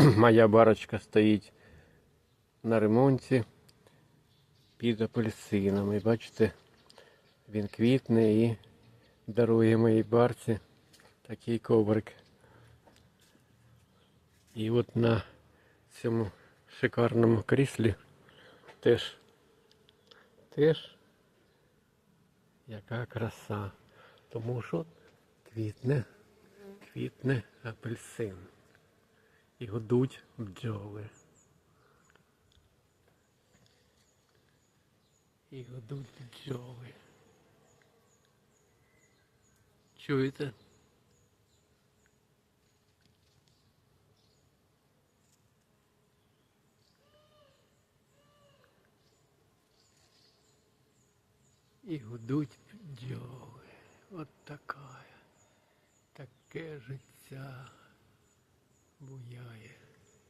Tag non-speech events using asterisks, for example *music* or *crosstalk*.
*clears throat* Моя барочка стоїть на ремонті під апельсином. І бачите, він квітне і дарує моїй барці такий коврик. І от на цьому шикарному кріслі теж, теж яка краса. Тому що квітне, квітне апельсин. І гудуть бджоли. І гудуть бджоли. Чуєте? І гудуть бджоли. От така. Таке життя 不一样耶